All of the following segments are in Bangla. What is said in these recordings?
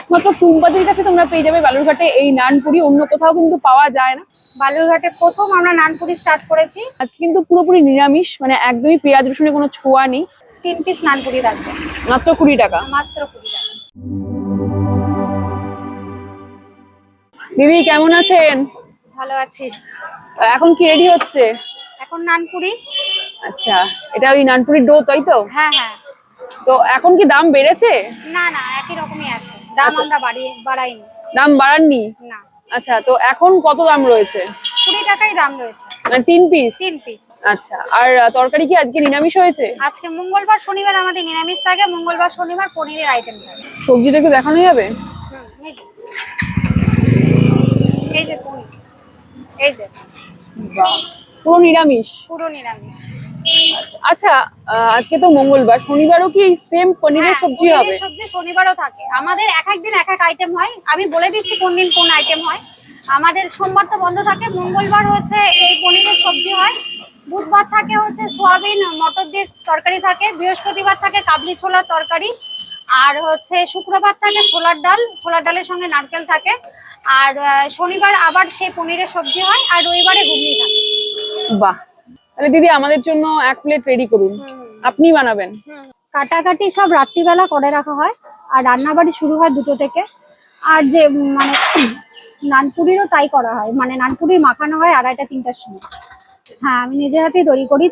একমাত্র টুম্পাদির কাছে তোমরা পেয়ে যাবে বালুরঘাটে এই নানপুরি। অন্য কোথাও কিন্তু পাওয়া যায় না। বালুরঘাটে প্রথম আমরা নানপুরি স্টার্ট করেছি। আজকে কিন্তু পুরোপুরি নিরামিষ মানে একদমই পেঁয়াজ রসুনের কোনো ছোঁয়া নেই। তিন পিস নানপুরি থাকবে মাত্র কুড়ি টাকা। মাত্র কুড়ি টাকা। দিদি কেমন আছেন? ভালো আছি। এখন কি রেডি হচ্ছে? এখন নানপুরি। আচ্ছা এটা ওই নানপুরির ডো তাই তো? হ্যাঁ হ্যাঁ। তো এখন কি দাম বেড়েছে? না না একই রকমই আছে। দাম আচ্ছা। আমরা বাড়াইনি। দাম বাড়াননি? না। আচ্ছা তো এখন কত দাম রয়েছে? কুড়ি টাকাই দাম রয়েছে। মানে তিন পিস তিন পিস আচ্ছা আর তরকারি কি আজকে নিরামিষ হয়েছে? আজকে মঙ্গলবার শনিবার আমাদের নিরামিষ থাকে। মঙ্গলবার শনিবার পনিরের আইটেম থাকে। সবজিটা একটু দেখানো যাবে? এই যে। পনির। এই যে। পুরো নিরামিষ? পুরো নিরামিষ। আচ্ছা আচ্ছা আজকে তো মঙ্গলবার শনিবারও কি সেম পনিরের হ্যাঁ, সবজি হবে? সবজি শনিবারও থাকে। আমাদের এক এক দিন এক এক আইটেম হয়। আমি বলে দিচ্ছি কোন দিন কোন আইটেম হয়। আমাদের সোমবার তো বন্ধ থাকে মঙ্গলবার হচ্ছে এই পনিরের সবজি হয়। বুধবার থাকে হচ্ছে সোয়াবিন মটর দিয়ে তরকারি থাকে। বৃহস্পতিবার থাকে কাবলি ছোলার তরকারি। আর হচ্ছে শুক্রবার থাকে ছোলার ডাল। ছোলার ডালের সঙ্গে নারকেল থাকে। আর শনিবার আবার সেই পনিরের সবজি হয়। আর রবিবারে ঘুগনি থাকে। বাহ তাহলে দিদি আমাদের জন্য এক প্লেট রেডি করুন। আপনি বানাবেন। কাটাকাটি সব রাত্রিবেলা করে রাখা হয় আর রান্নাবাড়ি শুরু হয় দুটো থেকে। আর যে মানে নানপুরিরও তাই করা হয়। মানে নানপুরি মাখানো হয় আড়াইটা তিনটার সময়। হ্যাঁ আমি নিজের হাতেই তৈরি করি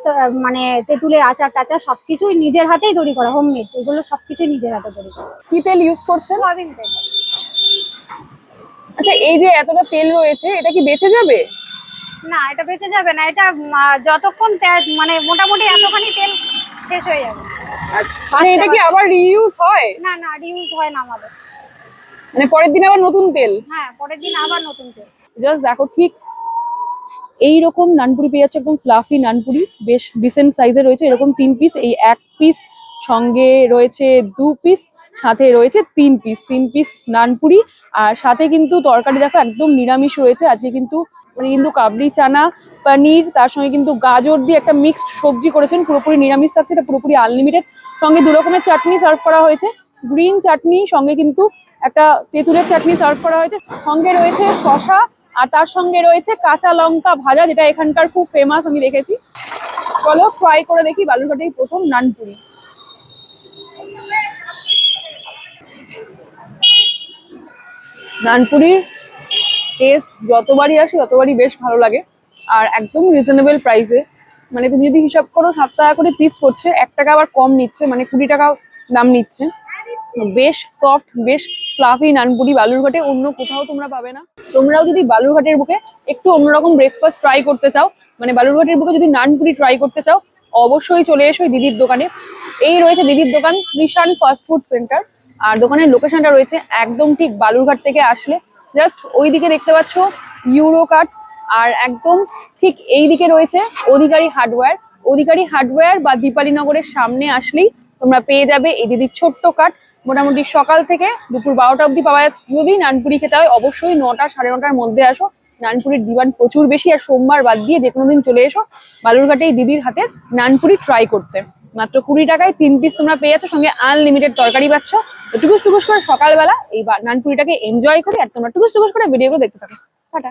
মানে তেঁতুলের আচার টাচার সবকিছুই নিজের হাতেই তৈরি করা হোম হোমমেড এগুলো সবকিছুই নিজের হাতে তৈরি করা। কি তেল ইউজ করছেন? সোয়াবিন তেল। আচ্ছা এই যে এতটা তেল রয়েছে এটা কি বেঁচে যাবে? না এটা বেঁচে যাবে না এটা যতক্ষণ তে- মানে মোটামুটি এতখানি তেল শেষ হয়ে যাবে। আচ্ছা। মানে এটা কি আবার রিইউজ হয়? না না রিউজ হয় না আমাদের। মানে পরের দিন আবার নতুন তেল? হ্যাঁ পরের দিন আবার নতুন তেল। জাস্ট দেখো ঠিক এই রকম নানপুরি পেয়ে যাচ্ছে একদম ফ্লাফি নানপুরি বেশ ডিসেন্ট সাইজে রয়েছে এরকম তিন পিস এই এক পিস সঙ্গে রয়েছে দু পিস সাথে রয়েছে তিন পিস তিন পিস নানপুরি। আর সাথে কিন্তু তরকারি দেখো একদম নিরামিষ রয়েছে। আজকে কিন্তু কিন্তু কাবলি চানা, পনির, তার সঙ্গে কিন্তু গাজর দিয়ে একটা মিক্সড সবজি করেছেন। পুরোপুরি নিরামিষ থাকছে, এটা পুরোপুরি আনলিমিটেড সঙ্গে দু রকমের চাটনি সার্ভ করা হয়েছে। গ্রিন চাটনি, সঙ্গে কিন্তু একটা তেঁতুলের চাটনি সার্ভ করা হয়েছে। সঙ্গে রয়েছে শশা আর তার সঙ্গে রয়েছে কাঁচা লঙ্কা ভাজা, যেটা এখানকার খুব ফেমাস আমি দেখেছি। চলো ট্রাই করে দেখি বালুরঘাটেই প্রথম নানপুরি। নানপুরির টেস্ট যতবারই আসে, ততবারই বেশ ভালো লাগে। আর একদম রিজনেবল প্রাইসে মানে তুমি যদি হিসাব করো, সাত টাকা করে পিস করছে এক টাকা আবার কম নিচ্ছে মানে কুড়ি টাকা দাম নিচ্ছে। বেশ সফট বেশ ফ্লাফি নানপুরি বালুরঘাটে, অন্য কোথাও তোমরা পাবে না। তোমরাও যদি বালুরঘাটের বুকে একটু অন্যরকম ব্রেকফাস্ট ট্রাই করতে চাও মানে বালুরঘাটের বুকে যদি নানপুরি ট্রাই করতে চাও, অবশ্যই চলে এসো দিদির দোকানে। এই রয়েছে দিদির দোকান ত্রিশান ফাস্ট ফুড সেন্টার আর দোকানের লোকেশনটা রয়েছে একদম ঠিক বালুরঘাট থেকে আসলে। জাস্ট ওই দিকে দেখতে পাচ্ছ ইউরো কার্ডস আর একদম ঠিক এই দিকে রয়েছে অধিকারী হার্ডওয়্যার অধিকারী হার্ডওয়্যার বা দীপালি নগরের সামনে আসলেই তোমরা পেয়ে যাবে এই দিদির ছোট্ট কাঠ মোটামুটি সকাল থেকে দুপুর বারোটা অবধি পাওয়া যাচ্ছে। যদি নানপুরি খেতে হয়, অবশ্যই নটা সাড়ে নটার মধ্যে আসো। নানপুরির ডিমান্ড প্রচুর বেশি আর সোমবার বাদ দিয়ে যে কোনো দিন চলে এসো। বালুরঘাটে এই দিদির হাতের নানপুরি ট্রাই করতে। মাত্র কুড়ি টাকায় তিন পিস তোমরা পেয়ে যাচ্ছ। সঙ্গে আনলিমিটেড তরকারি পাচ্ছ। টুকুস টুকুস করে সকালবেলা এই নানপুরিটাকে এনজয় করে আর তোমরা টুকুস টুকুস করে ভিডিওগুলো দেখতে থাকো। টাটা।